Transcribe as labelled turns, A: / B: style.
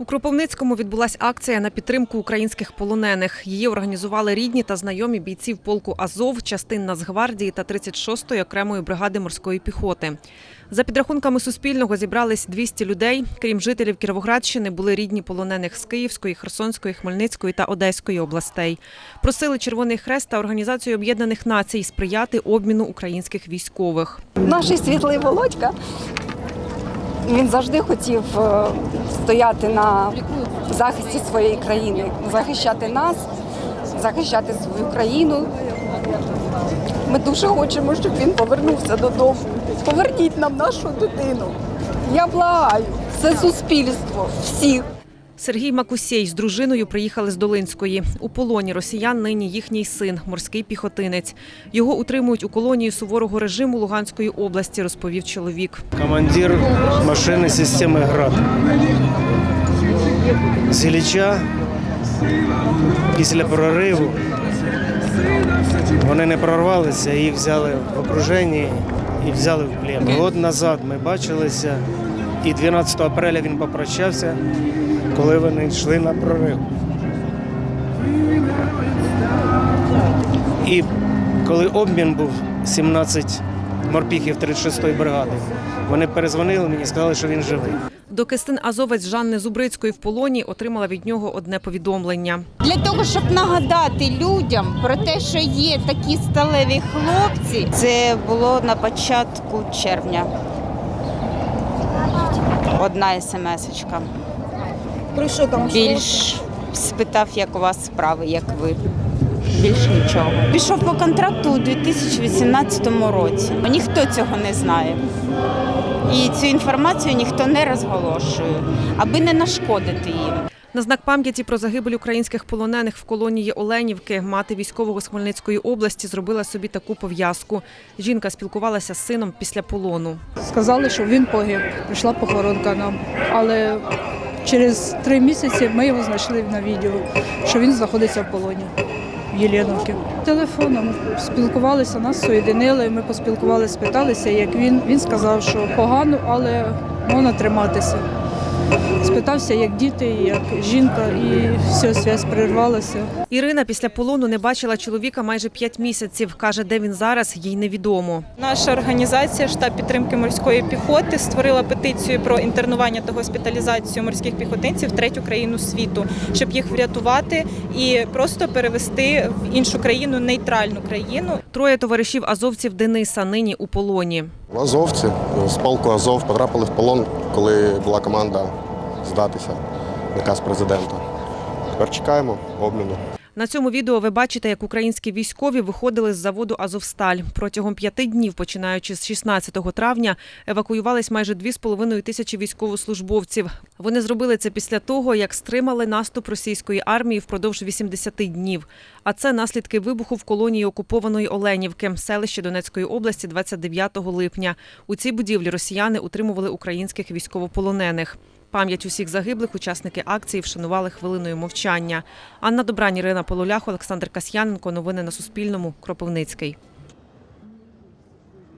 A: У Кропивницькому відбулася акція на підтримку українських полонених. Її організували рідні та знайомі бійців полку Азов, частин Нацгвардії та 36-ї окремої бригади морської піхоти. За підрахунками Суспільного зібрались 200 людей. Крім жителів Кіровоградщини, були рідні полонених з Київської, Херсонської, Хмельницької та Одеської областей. Просили Червоний Хрест та Організацію Об'єднаних Націй сприяти обміну українських військових.
B: Наш світлий Володька. Він завжди хотів е, стояти на захисті своєї країни, захищати нас, захищати свою країну. Ми дуже хочемо, щоб він повернувся додому. Поверніть нам нашу дитину. Я благаю, це суспільство, всіх.
A: Сергій Макусєй з дружиною приїхали з Долинської. У полоні росіян нині їхній син, морський піхотинець. Його утримують у колонії суворого режиму Луганської області, розповів чоловік.
C: командир машини системи ГРАД. З Ілліча після прориву вони не прорвалися, їх взяли в окруженні і взяли в плен. Год назад ми бачилися, і 12 апреля він попрощався, коли вони йшли на прорив. І коли обмін був 17 морпіхів 36-ї бригади, вони перезвонили мені і сказали, що він живий.
A: Доки син азовець Жанни Зубрицької в полоні отримала від нього одне повідомлення.
D: Для того, щоб нагадати людям про те, що є такі сталеві хлопці, це було на початку червня. Одна смс-очка.
B: Про що там?
D: Більш спитав, як у вас справи, як ви. Більше нічого. Пішов по контракту у 2018 році. Ніхто цього не знає. І цю інформацію ніхто не розголошує, аби не нашкодити їм.
A: На знак пам'яті про загибель українських полонених в колонії Оленівки мати військового з Хмельницької області зробила собі таку пов'язку. Жінка спілкувалася з сином після полону.
E: Сказали, що він погиб. Прийшла похоронка нам. Але через три місяці ми його знайшли на відео, що він знаходиться в полоні в Єленовці. Телефоном спілкувалися, нас соєдинили. Ми поспілкувалися, спиталися, як він. Він сказав, що погано, але можна триматися. Спитався, як діти, як жінка, і все, зв'язь прервалася.
A: Ірина після полону не бачила чоловіка майже п'ять місяців. Каже, де він зараз, їй невідомо.
F: Наша організація штаб підтримки морської піхоти створила петицію про інтернування та госпіталізацію морських піхотинців в третю країну світу, щоб їх врятувати і просто перевести в іншу країну, нейтральну країну.
A: Троє товаришів азовців Дениса нині у полоні.
G: Азовці з полку Азов потрапили в полон, коли була команда здатися, наказ президента. Тепер чекаємо обміну.
A: На цьому відео ви бачите, як українські військові виходили з заводу Азовсталь. Протягом п'яти днів, починаючи з 16 травня, евакуювались майже 2,5 тисячі військовослужбовців. Вони зробили це після того, як стримали наступ російської армії впродовж 80 днів. А це наслідки вибуху в колонії окупованої Оленівки, селище Донецької області, 29 липня. У цій будівлі росіяни утримували українських військовополонених. Пам'ять усіх загиблих учасники акції вшанували хвилиною мовчання. Анна Добрань, Ірина Полулях, Олександр Касьяненко. Новини на Суспільному. Кропивницький.